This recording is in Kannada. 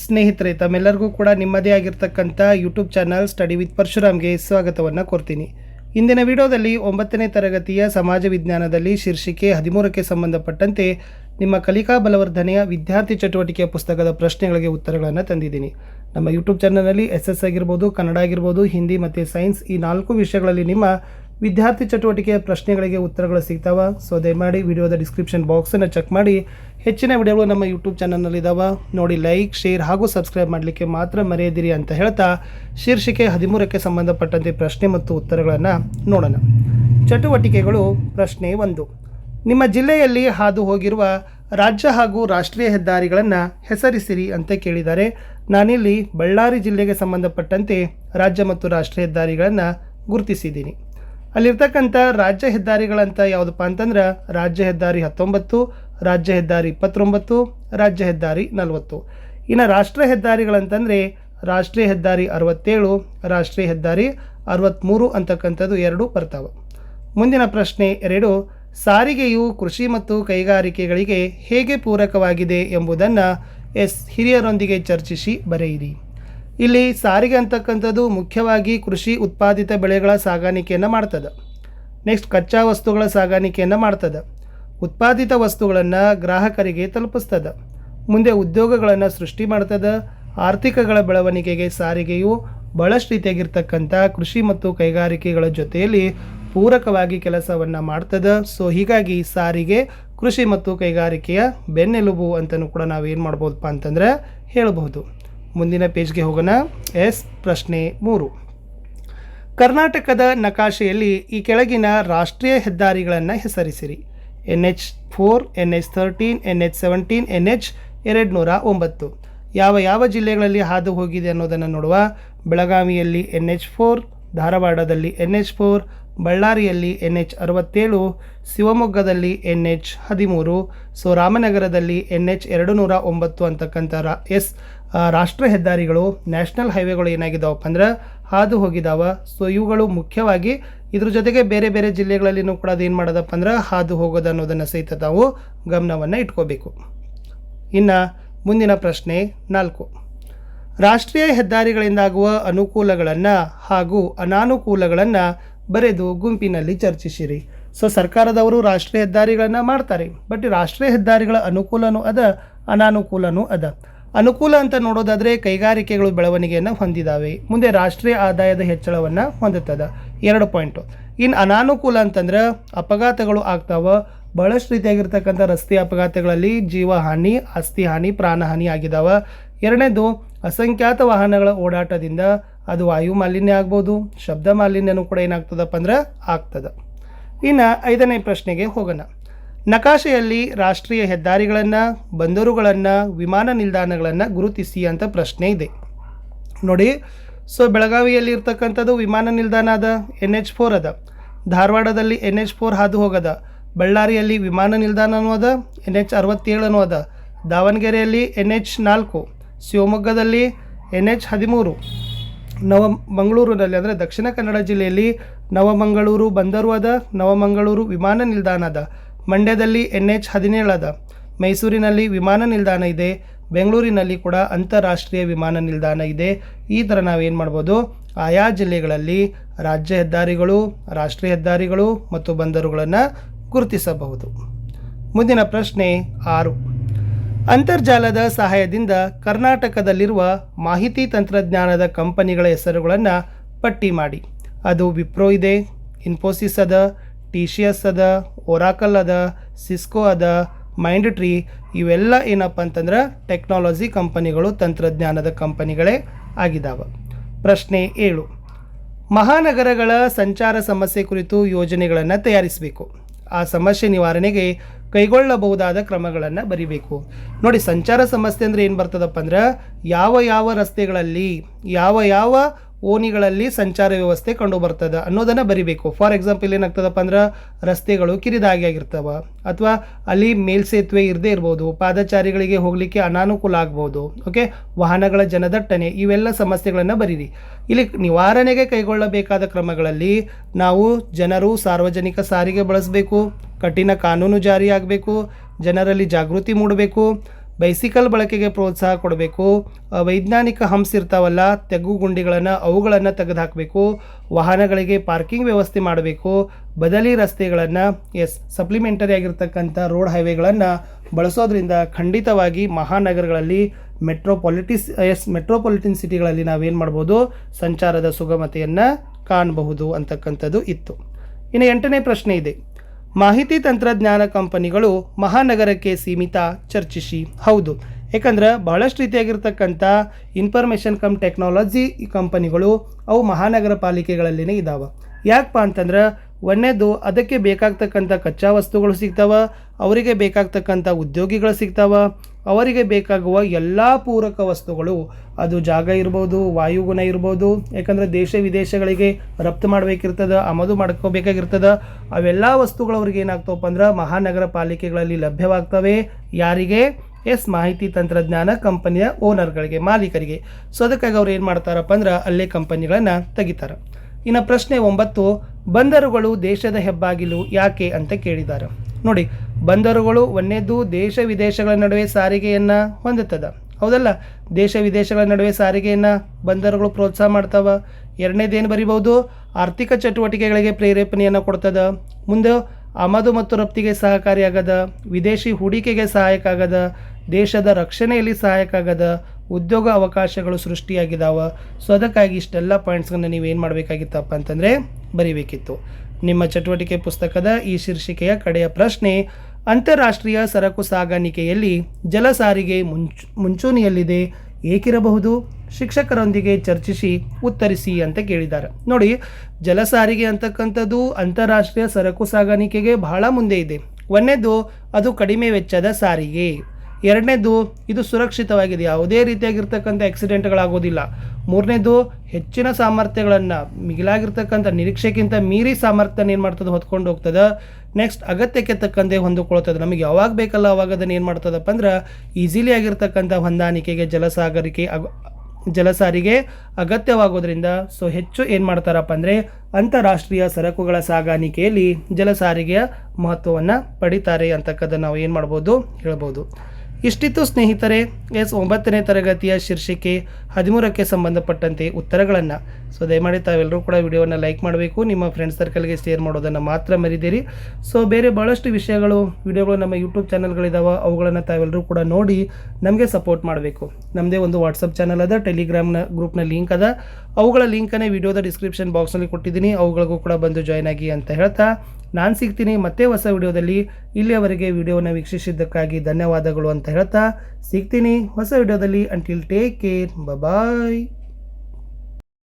ಸ್ನೇಹಿತರೆ, ತಮ್ಮೆಲ್ಲರಿಗೂ ಕೂಡ ನಿಮ್ಮದೇ ಆಗಿರ್ತಕ್ಕಂಥ ಯೂಟ್ಯೂಬ್ ಚಾನಲ್ ಸ್ಟಡಿ ವಿತ್ ಪರಶುರಾಮ್ಗೆ ಸ್ವಾಗತವನ್ನು ಕೊಡ್ತೀನಿ ಇಂದಿನ ವಿಡಿಯೋದಲ್ಲಿ ಒಂಬತ್ತನೇ ತರಗತಿಯ ಸಮಾಜ ವಿಜ್ಞಾನದಲ್ಲಿ ಶೀರ್ಷಿಕೆ ಹದಿಮೂರಕ್ಕೆ ಸಂಬಂಧಪಟ್ಟಂತೆ ನಿಮ್ಮ ಕಲಿಕಾ ಬಲವರ್ಧನೆಯ ವಿದ್ಯಾರ್ಥಿ ಚಟುವಟಿಕೆಯ ಪುಸ್ತಕದ ಪ್ರಶ್ನೆಗಳಿಗೆ ಉತ್ತರಗಳನ್ನು ತಂದಿದ್ದೀನಿ. ನಮ್ಮ ಯೂಟ್ಯೂಬ್ ಚಾನಲ್ನಲ್ಲಿ ಎಸ್ ಎಸ್ ಆಗಿರ್ಬೋದು, ಕನ್ನಡ ಆಗಿರ್ಬೋದು, ಹಿಂದಿ ಮತ್ತು ಸೈನ್ಸ್ ಈ ನಾಲ್ಕು ವಿಷಯಗಳಲ್ಲಿ ನಿಮ್ಮ ವಿದ್ಯಾರ್ಥಿ ಚಟುವಟಿಕೆಯ ಪ್ರಶ್ನೆಗಳಿಗೆ ಉತ್ತರಗಳು ಸಿಗ್ತಾವ ಸೊ ದಯಮಾಡಿ ವಿಡಿಯೋದ ಡಿಸ್ಕ್ರಿಪ್ಷನ್ ಬಾಕ್ಸನ್ನು ಚೆಕ್ ಮಾಡಿ. ಹೆಚ್ಚಿನ ವಿಡಿಯೋಗಳು ನಮ್ಮ ಯೂಟ್ಯೂಬ್ ಚಾನಲ್ನಲ್ಲಿದ್ದಾವೆ ನೋಡಿ ಲೈಕ್ ಶೇರ್ ಹಾಗೂ ಸಬ್ಸ್ಕ್ರೈಬ್ ಮಾಡಲಿಕ್ಕೆ ಮಾತ್ರ ಮರೆಯದಿರಿ ಅಂತ ಹೇಳ್ತಾ, ಶೀರ್ಷಿಕೆ ಹದಿಮೂರಕ್ಕೆ ಸಂಬಂಧಪಟ್ಟಂತೆ ಪ್ರಶ್ನೆ ಮತ್ತು ಉತ್ತರಗಳನ್ನು ನೋಡೋಣ. ಚಟುವಟಿಕೆಗಳು, ಪ್ರಶ್ನೆ ಒಂದು. ನಿಮ್ಮ ಜಿಲ್ಲೆಯಲ್ಲಿ ಹಾದು ಹೋಗಿರುವ ರಾಜ್ಯ ಹಾಗೂ ರಾಷ್ಟ್ರೀಯ ಹೆದ್ದಾರಿಗಳನ್ನು ಹೆಸರಿಸಿರಿ ಅಂತ ಕೇಳಿದ್ದಾರೆ ನಾನಿಲ್ಲಿ ಬಳ್ಳಾರಿ ಜಿಲ್ಲೆಗೆ ಸಂಬಂಧಪಟ್ಟಂತೆ ರಾಜ್ಯ ಮತ್ತು ರಾಷ್ಟ್ರೀಯ ಹೆದ್ದಾರಿಗಳನ್ನು ಗುರುತಿಸಿದ್ದೀನಿ. ಅಲ್ಲಿರ್ತಕ್ಕಂಥ ರಾಜ್ಯ ಹೆದ್ದಾರಿಗಳಂತ ಯಾವುದಪ್ಪ ಅಂತಂದ್ರೆ ರಾಜ್ಯ ಹೆದ್ದಾರಿ ಹತ್ತೊಂಬತ್ತು, ರಾಜ್ಯ ಹೆದ್ದಾರಿ ಇಪ್ಪತ್ತೊಂಬತ್ತು, ರಾಜ್ಯ ಹೆದ್ದಾರಿ ನಲವತ್ತು. ಇನ್ನು ರಾಷ್ಟ್ರೀಯ ಹೆದ್ದಾರಿಗಳಂತಂದರೆ ರಾಷ್ಟ್ರೀಯ ಹೆದ್ದಾರಿ ಅರವತ್ತೇಳು, ರಾಷ್ಟ್ರೀಯ ಹೆದ್ದಾರಿ ಅರವತ್ತ್ಮೂರು ಅಂತಕ್ಕಂಥದ್ದು ಎರಡು ಬರ್ತಾವೆ. ಮುಂದಿನ ಪ್ರಶ್ನೆ ಎರಡು, ಸಾರಿಗೆಯು ಕೃಷಿ ಮತ್ತು ಕೈಗಾರಿಕೆಗಳಿಗೆ ಹೇಗೆ ಪೂರಕವಾಗಿದೆ ಎಂಬುದನ್ನು ಎಸ್ ಹಿರಿಯರೊಂದಿಗೆ ಚರ್ಚಿಸಿ ಬರೆಯಿರಿ. ಇಲ್ಲಿ ಸಾರಿಗೆ ಅಂತಕ್ಕಂಥದ್ದು ಮುಖ್ಯವಾಗಿ ಕೃಷಿ ಉತ್ಪಾದಿತ ಬೆಳೆಗಳ ಸಾಗಾಣಿಕೆಯನ್ನು ಮಾಡ್ತದೆ. ನೆಕ್ಸ್ಟ್ ಕಚ್ಚಾ ವಸ್ತುಗಳ ಸಾಗಾಣಿಕೆಯನ್ನು ಮಾಡ್ತದೆ. ಉತ್ಪಾದಿತ ವಸ್ತುಗಳನ್ನು ಗ್ರಾಹಕರಿಗೆ ತಲುಪಿಸ್ತದೆ. ಮುಂದೆ ಉದ್ಯೋಗಗಳನ್ನು ಸೃಷ್ಟಿ ಮಾಡ್ತದೆ. ಆರ್ಥಿಕಗಳ ಬೆಳವಣಿಗೆಗೆ ಸಾರಿಗೆಯು ಬಹಳಷ್ಟು ರೀತಿಯಾಗಿರ್ತಕ್ಕಂಥ ಕೃಷಿ ಮತ್ತು ಕೈಗಾರಿಕೆಗಳ ಜೊತೆಯಲ್ಲಿ ಪೂರಕವಾಗಿ ಕೆಲಸವನ್ನು ಮಾಡ್ತದೆ. ಸೊ ಹೀಗಾಗಿ ಸಾರಿಗೆ, ಕೃಷಿ ಮತ್ತು ಕೈಗಾರಿಕೆಯ ಬೆನ್ನೆಲುಬು ಅಂತಲೂ ಕೂಡ ನಾವು ಏನು ಮಾಡ್ಬೋದಪ್ಪ ಅಂತಂದ್ರೆ ಹೇಳಬಹುದು. ಮುಂದಿನ ಪೇಜ್ಗೆ ಹೋಗೋಣ. ಎಸ್ ಪ್ರಶ್ನೆ ಮೂರು. ಕರ್ನಾಟಕದ ನಕಾಶೆಯಲ್ಲಿ ಈ ಕೆಳಗಿನ ರಾಷ್ಟ್ರೀಯ ಹೆದ್ದಾರಿಗಳನ್ನು ಹೆಸರಿಸಿರಿ. N H four N H thirteen N H seventeen N H ಎರಡು ನೂರ ಒಂಬತ್ತು. ಯಾವ ಯಾವ ಜಿಲ್ಲೆಗಳಲ್ಲಿ ಹಾದು ಹೋಗಿದೆ ಅನ್ನೋದನ್ನು ನೋಡುವ. ಬೆಳಗಾವಿಯಲ್ಲಿ ಎನ್ ಎಚ್ ಫೋರ್, ಧಾರವಾಡದಲ್ಲಿ ಎನ್ ಎಚ್ ಫೋರ್ ಬಳ್ಳಾರಿಯಲ್ಲಿ ಎನ್ ಎಚ್ ಅರವತ್ತೇಳು, ಶಿವಮೊಗ್ಗದಲ್ಲಿ ಎನ್ ಎಚ್ ಹದಿಮೂರು ಸೊ ರಾಮನಗರದಲ್ಲಿ ಎನ್ ಎಚ್ ಎರಡು ನೂರ ಒಂಬತ್ತು ಅಂತಕ್ಕಂಥ ರಾ ಎಸ್ ರಾಷ್ಟ್ರ ಹೆದ್ದಾರಿಗಳು, ನ್ಯಾಷನಲ್ ಹೈವೇಗಳು ಏನಾಗಿದ್ದಾವಪ್ಪ ಅಂದ್ರೆ ಹಾದು ಹೋಗಿದಾವೆ. ಸೊ ಇವುಗಳು ಮುಖ್ಯವಾಗಿ ಇದ್ರ ಜೊತೆಗೆ ಬೇರೆ ಬೇರೆ ಜಿಲ್ಲೆಗಳಲ್ಲಿನೂ ಕೂಡ ಅದೇನು ಮಾಡೋದಪ್ಪ ಅಂದ್ರೆ ಹಾದು ಹೋಗೋದು ಅನ್ನೋದನ್ನು ಸಹಿತ ತಾವು ಗಮನವನ್ನು ಇಟ್ಕೋಬೇಕು. ಇನ್ನು ಮುಂದಿನ ಪ್ರಶ್ನೆ ನಾಲ್ಕು. ರಾಷ್ಟ್ರೀಯ ಹೆದ್ದಾರಿಗಳಿಂದಾಗುವ ಅನುಕೂಲಗಳನ್ನು ಹಾಗೂ ಅನಾನುಕೂಲಗಳನ್ನು ಬರೆದು ಗುಂಪಿನಲ್ಲಿ ಚರ್ಚಿಸಿರಿ. ಸೊ ಸರ್ಕಾರದವರು ರಾಷ್ಟ್ರೀಯ ಹೆದ್ದಾರಿಗಳನ್ನು ಮಾಡ್ತಾರೆ. ಬಟ್ ರಾಷ್ಟ್ರೀಯ ಹೆದ್ದಾರಿಗಳ ಅನುಕೂಲನೂ ಅದ, ಅನಾನುಕೂಲನೂ ಅದ. ಅನುಕೂಲ ಅಂತ ನೋಡೋದಾದರೆ ಕೈಗಾರಿಕೆಗಳು ಬೆಳವಣಿಗೆಯನ್ನು ಹೊಂದಿದಾವೆ. ಮುಂದೆ ರಾಷ್ಟ್ರೀಯ ಆದಾಯದ ಹೆಚ್ಚಳವನ್ನು ಹೊಂದುತ್ತದೆ. ಎರಡು ಪಾಯಿಂಟು ಇನ್ನು ಅನಾನುಕೂಲ ಅಂತಂದ್ರೆ ಅಪಘಾತಗಳು ಆಗ್ತಾವ. ಬಹಳಷ್ಟು ರೀತಿಯಾಗಿರ್ತಕ್ಕಂಥ ರಸ್ತೆ ಅಪಘಾತಗಳಲ್ಲಿ ಜೀವ ಹಾನಿ, ಆಸ್ತಿ ಹಾನಿ ಪ್ರಾಣಹಾನಿ ಆಗಿದಾವ. ಎರಡನೇದು ಅಸಂಖ್ಯಾತ ವಾಹನಗಳ ಓಡಾಟದಿಂದ ಅದು ವಾಯು ಮಾಲಿನ್ಯ ಆಗ್ಬೋದು, ಶಬ್ದ ಮಾಲಿನ್ಯನೂ ಕೂಡ ಏನಾಗ್ತದಪ್ಪ ಅಂದ್ರೆ ಆಗ್ತದೆ. ಇನ್ನು ಐದನೇ ಪ್ರಶ್ನೆಗೆ ಹೋಗೋಣ. ನಕಾಶೆಯಲ್ಲಿ ರಾಷ್ಟ್ರೀಯ ಹೆದ್ದಾರಿಗಳನ್ನು, ಬಂದರುಗಳನ್ನು, ವಿಮಾನ ನಿಲ್ದಾಣಗಳನ್ನು ಗುರುತಿಸಿ ಅಂತ ಪ್ರಶ್ನೆ ಇದೆ. ನೋಡಿ, ಸೊ ಬೆಳಗಾವಿಯಲ್ಲಿ ಇರ್ತಕ್ಕಂಥದ್ದು ವಿಮಾನ ನಿಲ್ದಾಣ ಅದ ಎನ್ ಎಚ್ ಫೋರ್ ಅದ. ಧಾರವಾಡದಲ್ಲಿ ಎನ್ ಎಚ್ ಫೋರ್ ಹಾದು ಹೋಗದ. ಬಳ್ಳಾರಿಯಲ್ಲಿ ವಿಮಾನ ನಿಲ್ದಾಣನೂ ಅದ ಎನ್ ಎಚ್ ಅರವತ್ತೇಳನೂ ಅದ. ದಾವಣಗೆರೆಯಲ್ಲಿ ಎನ್ ಎಚ್ ನಾಲ್ಕು. ಶಿವಮೊಗ್ಗದಲ್ಲಿ ಎನ್ ಎಚ್ ಹದಿಮೂರು. ನವ ಮಂಗಳೂರಿನಲ್ಲಿ ಅಂದರೆ ದಕ್ಷಿಣ ಕನ್ನಡ ಜಿಲ್ಲೆಯಲ್ಲಿ ನವಮಂಗಳೂರು ಬಂದರು ಅದ ನವಮಂಗಳೂರು ವಿಮಾನ ನಿಲ್ದಾಣ ಅದ ಮಂಡ್ಯದಲ್ಲಿ ಎನ್ ಎಚ್ ಹದಿನೇಳು ಅದ ಮೈಸೂರಿನಲ್ಲಿ ವಿಮಾನ ನಿಲ್ದಾಣ ಇದೆ. ಬೆಂಗಳೂರಿನಲ್ಲಿ ಕೂಡ ಅಂತಾರಾಷ್ಟ್ರೀಯ ವಿಮಾನ ನಿಲ್ದಾಣ ಇದೆ. ಈ ಥರ ನಾವೇನು ಮಾಡ್ಬೋದು? ಆಯಾ ಜಿಲ್ಲೆಗಳಲ್ಲಿ ರಾಜ್ಯ ಹೆದ್ದಾರಿಗಳು, ರಾಷ್ಟ್ರೀಯ ಹೆದ್ದಾರಿಗಳು ಮತ್ತು ಬಂದರುಗಳನ್ನು ಗುರುತಿಸಬಹುದು. ಮುಂದಿನ ಪ್ರಶ್ನೆ ಆರು. ಅಂತರ್ಜಾಲದ ಸಹಾಯದಿಂದ ಕರ್ನಾಟಕದಲ್ಲಿರುವ ಮಾಹಿತಿ ತಂತ್ರಜ್ಞಾನದ ಕಂಪನಿಗಳ ಹೆಸರುಗಳನ್ನು ಪಟ್ಟಿ ಮಾಡಿ. ಅದು ವಿಪ್ರೋ ಇದೆ, ಇನ್ಫೋಸಿಸ್ ಅದ ಟಿ ಸಿ ಎಸ್ ಅದ, ಒರಾಕಲ್ ಅದ, ಸಿಸ್ಕೋ ಅದ, ಮೈಂಡ್ ಟ್ರೀ ಇವೆಲ್ಲ ಏನಪ್ಪ ಅಂತಂದ್ರೆ ಟೆಕ್ನಾಲಜಿ ಕಂಪನಿಗಳು, ತಂತ್ರಜ್ಞಾನದ ಕಂಪನಿಗಳೇ ಆಗಿದ್ದಾವೆ ಪ್ರಶ್ನೆ ಏಳು. ಮಹಾನಗರಗಳ ಸಂಚಾರ ಸಮಸ್ಯೆ ಕುರಿತು ಯೋಜನೆಗಳನ್ನು ತಯಾರಿಸಬೇಕು. ಆ ಸಮಸ್ಯೆ ನಿವಾರಣೆಗೆ ಕೈಗೊಳ್ಳಬಹುದಾದ ಕ್ರಮಗಳನ್ನು ಬರಿಬೇಕು. ನೋಡಿ, ಸಂಚಾರ ಸಮಸ್ಯೆ ಅಂದರೆ ಏನು ಬರ್ತದಪ್ಪ ಅಂದ್ರೆ ಯಾವ ಯಾವ ರಸ್ತೆಗಳಲ್ಲಿ, ಯಾವ ಯಾವ ಓಣಿಗಳಲ್ಲಿ ಸಂಚಾರ ವ್ಯವಸ್ಥೆ ಕಂಡು ಬರ್ತದೆ ಅನ್ನೋದನ್ನು ಬರಿಬೇಕು. ಫಾರ್ ಎಕ್ಸಾಂಪಲ್ ಏನಾಗ್ತದಪ್ಪ ಅಂದ್ರೆ ರಸ್ತೆಗಳು ಕಿರಿದಾಗಿ ಆಗಿರ್ತವೆ ಅಥವಾ ಅಲ್ಲಿ ಮೇಲ್ಸೇತುವೆ ಇರದೇ ಇರ್ಬೋದು, ಪಾದಚಾರಿಗಳಿಗೆ ಹೋಗಲಿಕ್ಕೆ ಅನಾನುಕೂಲ ಆಗ್ಬೋದು ಓಕೆ ವಾಹನಗಳ ಜನದಟ್ಟಣೆ, ಇವೆಲ್ಲ ಸಮಸ್ಯೆಗಳನ್ನು ಬರೀರಿ. ಇಲ್ಲಿ ನಿವಾರಣೆಗೆ ಕೈಗೊಳ್ಳಬೇಕಾದ ಕ್ರಮಗಳಲ್ಲಿ ನಾವು ಜನರು ಸಾರ್ವಜನಿಕ ಸಾರಿಗೆ ಬಳಸಬೇಕು ಕಠಿಣ ಕಾನೂನು ಜಾರಿಯಾಗಬೇಕು, ಜನರಲ್ಲಿ ಜಾಗೃತಿ ಮೂಡಬೇಕು ಬೈಸಿಕಲ್ ಬಳಕೆಗೆ ಪ್ರೋತ್ಸಾಹ ಕೊಡಬೇಕು ವೈಜ್ಞಾನಿಕ ಹಂಪ್ಸ್ ಇರ್ತಾವಲ್ಲ ತೆಗ್ಗು ಗುಂಡಿಗಳನ್ನು ಅವುಗಳನ್ನು ತೆಗೆದುಹಾಕಬೇಕು, ವಾಹನಗಳಿಗೆ ಪಾರ್ಕಿಂಗ್ ವ್ಯವಸ್ಥೆ ಮಾಡಬೇಕು, ಬದಲಿ ರಸ್ತೆಗಳನ್ನು ಎಸ್ ಸಪ್ಲಿಮೆಂಟರಿ ಆಗಿರ್ತಕ್ಕಂಥ ರೋಡ್ ಹೈವೇಗಳನ್ನು ಬಳಸೋದ್ರಿಂದ ಖಂಡಿತವಾಗಿ ಮಹಾನಗರಗಳಲ್ಲಿ ಮೆಟ್ರೋಪಾಲಿಟಿಸ್ ಎಸ್ ಮೆಟ್ರೋಪಾಲಿಟನ್ ಸಿಟಿಗಳಲ್ಲಿ ನಾವೇನು ಮಾಡ್ಬೋದು? ಸಂಚಾರದ ಸುಗಮತೆಯನ್ನು ಕಾಣಬಹುದು ಅಂತಕ್ಕಂಥದ್ದು ಇತ್ತು. ಇನ್ನು ಎಂಟನೇ ಪ್ರಶ್ನೆ ಇದೆ. ಮಾಹಿತಿ ತಂತ್ರಜ್ಞಾನ ಕಂಪನಿಗಳು ಮಹಾನಗರಕ್ಕೆ ಸೀಮಿತ ಚರ್ಚಿಸಿ. ಹೌದು ಯಾಕಂದ್ರೆ ಬಹಳಷ್ಟು ರೀತಿಯಾಗಿರ್ತಕ್ಕಂಥ ಇನ್ಫಾರ್ಮೇಷನ್ ಕಮ್ ಟೆಕ್ನಾಲಜಿ ಕಂಪನಿಗಳು ಅವು ಮಹಾನಗರ ಪಾಲಿಕೆಗಳಲ್ಲಿನೇ ಇದ್ದಾವೆ ಯಾಕಪ್ಪ ಅಂತಂದ್ರೆ ಒಂದೇದು ಅದಕ್ಕೆ ಬೇಕಾಗ್ತಕ್ಕಂಥ ಕಚ್ಚಾ ವಸ್ತುಗಳು ಸಿಗ್ತಾವೆ, ಅವರಿಗೆ ಬೇಕಾಗ್ತಕ್ಕಂಥ ಉದ್ಯೋಗಿಗಳು ಸಿಗ್ತಾವ ಅವರಿಗೆ ಬೇಕಾಗುವ ಎಲ್ಲ ಪೂರಕ ವಸ್ತುಗಳು, ಅದು ಜಾಗ ಇರ್ಬೋದು, ವಾಯುಗುಣ ಇರ್ಬೋದು, ಯಾಕಂದರೆ ದೇಶ ವಿದೇಶಗಳಿಗೆ ರಫ್ತು ಮಾಡಬೇಕಿರ್ತದೆ, ಆಮದು ಮಾಡ್ಕೋಬೇಕಾಗಿರ್ತದೆ, ಅವೆಲ್ಲ ವಸ್ತುಗಳು ಅವ್ರಿಗೆ ಏನಾಗ್ತವಪ್ಪ ಅಂದ್ರೆ ಮಹಾನಗರ ಪಾಲಿಕೆಗಳಲ್ಲಿ ಲಭ್ಯವಾಗ್ತವೆ. ಯಾರಿಗೆ? ಎಸ್ ಮಾಹಿತಿ ತಂತ್ರಜ್ಞಾನ ಕಂಪನಿಯ ಓನರ್ಗಳಿಗೆ, ಮಾಲೀಕರಿಗೆ. ಸೊ ಅದಕ್ಕಾಗಿ ಅವ್ರು ಏನು ಮಾಡ್ತಾರಪ್ಪ ಅಂದ್ರೆ ಅಲ್ಲೇ ಕಂಪನಿಗಳನ್ನು ತೆಗಿತಾರೆ. ಇನ್ನು ಪ್ರಶ್ನೆ ಒಂಬತ್ತು, ಬಂದರುಗಳು ದೇಶದ ಹೆಬ್ಬಾಗಿಲು ಯಾಕೆ ಅಂತ ಕೇಳಿದ್ದಾರೆ ನೋಡಿ ಬಂದರುಗಳು ಒಂದೇದು ದೇಶ ವಿದೇಶಗಳ ನಡುವೆ ಸಾರಿಗೆಯನ್ನು ಹೊಂದುತ್ತದೆ. ಹೌದಲ್ಲ? ದೇಶ ವಿದೇಶಗಳ ನಡುವೆ ಸಾರಿಗೆಯನ್ನು ಬಂದರುಗಳು ಪ್ರೋತ್ಸಾಹ ಮಾಡ್ತಾವ. ಎರಡನೇದೇನು ಬರಿಬಹುದು? ಆರ್ಥಿಕ ಚಟುವಟಿಕೆಗಳಿಗೆ ಪ್ರೇರೇಪಣೆಯನ್ನು ಕೊಡ್ತದ. ಮುಂದೆ ಆಮದು ಮತ್ತು ರಫ್ತಿಗೆ ಸಹಕಾರಿಯಾಗದ. ವಿದೇಶಿ ಹೂಡಿಕೆಗೆ ಸಹಾಯಕ ಆಗದ ದೇಶದ ರಕ್ಷಣೆಯಲ್ಲಿ ಸಹಾಯಕ ಆಗದ ಉದ್ಯೋಗ ಅವಕಾಶಗಳು ಸೃಷ್ಟಿಯಾಗಿದಾವ. ಸೊ, ಅದಕ್ಕಾಗಿ ಇಷ್ಟೆಲ್ಲ ಪಾಯಿಂಟ್ಸ್ಗಳನ್ನ ನೀವೇನು ಮಾಡಬೇಕಾಗಿತ್ತಪ್ಪ ಅಂತಂದರೆ ಬರಿಬೇಕಿತ್ತು. ನಿಮ್ಮ ಚಟುವಟಿಕೆ ಪುಸ್ತಕದ ಈ ಶೀರ್ಷಿಕೆಯ ಕಡೆಯ ಪ್ರಶ್ನೆ ಅಂತಾರಾಷ್ಟ್ರೀಯ ಸರಕು ಸಾಗಾಣಿಕೆಯಲ್ಲಿ ಜಲ ಸಾರಿಗೆ ಮುಂಚ್, ಮುಂಚೂಣಿಯಲ್ಲಿದೆ. ಏಕಿರಬಹುದು? ಶಿಕ್ಷಕರೊಂದಿಗೆ ಚರ್ಚಿಸಿ ಉತ್ತರಿಸಿ ಅಂತ ಕೇಳಿದ್ದಾರೆ. ನೋಡಿ ಜಲ ಸಾರಿಗೆ ಅಂತಕ್ಕಂಥದ್ದು ಅಂತಾರಾಷ್ಟ್ರೀಯ ಸರಕು ಸಾಗಾಣಿಕೆಗೆ ಬಹಳ ಮುಂದೆ ಇದೆ. ಒಂದನೇದು, ಅದು ಕಡಿಮೆ ವೆಚ್ಚದ ಸಾರಿಗೆ. ಎರಡನೇದು, ಇದು ಸುರಕ್ಷಿತವಾಗಿದೆ. ಯಾವುದೇ ರೀತಿಯಾಗಿರ್ತಕ್ಕಂಥ ಆಕ್ಸಿಡೆಂಟ್ಗಳಾಗೋದಿಲ್ಲ ಮೂರನೇದು, ಹೆಚ್ಚಿನ ಸಾಮರ್ಥ್ಯಗಳನ್ನು, ಮಿಗಿಲಾಗಿರ್ತಕ್ಕಂಥ ನಿರೀಕ್ಷೆಗಿಂತ ಮೀರಿ ಸಾಮರ್ಥ್ಯನ ಏನು ಮಾಡ್ತದೆ, ಹೊತ್ಕೊಂಡು ಹೋಗ್ತದೆ. ನೆಕ್ಸ್ಟ್ ಅಗತ್ಯಕ್ಕೆ ತಕ್ಕಂತೆ ಹೊಂದಿಕೊಳ್ತದೆ ನಮಗೆ ಯಾವಾಗ ಬೇಕಲ್ಲ, ಅವಾಗ ಅದನ್ನು ಏನು ಮಾಡ್ತದಪ್ಪ ಅಂದ್ರೆ ಈಸಿಲಿ ಆಗಿರ್ತಕ್ಕಂಥ ಹೊಂದಾಣಿಕೆಗೆ, ಜಲಸಾಗರಿಕೆ, ಅಗ, ಜಲಸಾರಿಗೆ ಅಗತ್ಯವಾಗೋದ್ರಿಂದ ಸೊ ಹೆಚ್ಚು ಏನು ಮಾಡ್ತಾರಪ್ಪ ಅಂದರೆ, ಅಂತಾರಾಷ್ಟ್ರೀಯ ಸರಕುಗಳ ಸಾಗಾಣಿಕೆಯಲ್ಲಿ ಜಲಸಾರಿಗೆಯ ಮಹತ್ವವನ್ನು ಪಡಿತಾರೆ ಅಂತಕ್ಕದ್ದನ್ನು ನಾವು ಏನು ಮಾಡ್ಬೋದು, ಹೇಳ್ಬೋದು. ಇಷ್ಟಿತ್ತು ಸ್ನೇಹಿತರೆ, ಎಸ್ ಒಂಬತ್ತನೇ ತರಗತಿಯ ಶೀರ್ಷಿಕೆ ಹದಿಮೂರಕ್ಕೆ ಸಂಬಂಧಪಟ್ಟಂತೆ ಉತ್ತರಗಳನ್ನು. ಸೊ ದಯಮಾಡಿ ತಾವೆಲ್ಲರೂ ಕೂಡ ವಿಡಿಯೋವನ್ನು ಲೈಕ್ ಮಾಡಬೇಕು, ನಿಮ್ಮ ಫ್ರೆಂಡ್ಸ್ ಸರ್ಕಲ್ಗೆ ಶೇರ್ ಮಾಡೋದನ್ನು ಮಾತ್ರ ಮರಿದಿರಿ ಸೊ ಬೇರೆ ಭಾಳಷ್ಟು ವಿಷಯಗಳು, ವಿಡಿಯೋಗಳು ನಮ್ಮ ಯೂಟ್ಯೂಬ್ ಚಾನಲ್ಗಳಿದ್ದಾವೆ ಅವುಗಳನ್ನು ತಾವೆಲ್ಲರೂ ಕೂಡ ನೋಡಿ ನಮಗೆ ಸಪೋರ್ಟ್ ಮಾಡಬೇಕು. ನಮ್ಮದೇ ಒಂದು ವಾಟ್ಸಪ್ ಚಾನಲ್ ಅದ ಟೆಲಿಗ್ರಾಮ್ನ ಗ್ರೂಪ್ನ ಲಿಂಕ್ ಅದ. ಅವುಗಳ ಲಿಂಕನ್ನೇ ವಿಡಿಯೋದ ಡಿಸ್ಕ್ರಿಪ್ಷನ್ ಬಾಕ್ಸ್ನಲ್ಲಿ ಕೊಟ್ಟಿದ್ದೀನಿ, ಅವುಗಳಿಗೂ ಕೂಡ ಬಂದು ಜಾಯ್ನ್ ಆಗಿ ಅಂತ ಹೇಳ್ತಾ. ನಾನು ಸಿಗ್ತೀನಿ, ಮತ್ತೆ ಹೊಸ ವಿಡಿಯೋದಲ್ಲಿ ಇಲ್ಲಿಯವರೆಗೆ ವಿಡಿಯೋವನ್ನು ವೀಕ್ಷಿಸಿದ್ದಕ್ಕಾಗಿ ಧನ್ಯವಾದಗಳು ಅಂತ ಹೇಳ್ತಾ ಸಿಗ್ತೀನಿ. ಹೊಸ ವಿಡಿಯೋದಲ್ಲಿ ಅಂಟಿಲ್ ಟೇಕ್ ಕೇರ್ ಬಾಯ್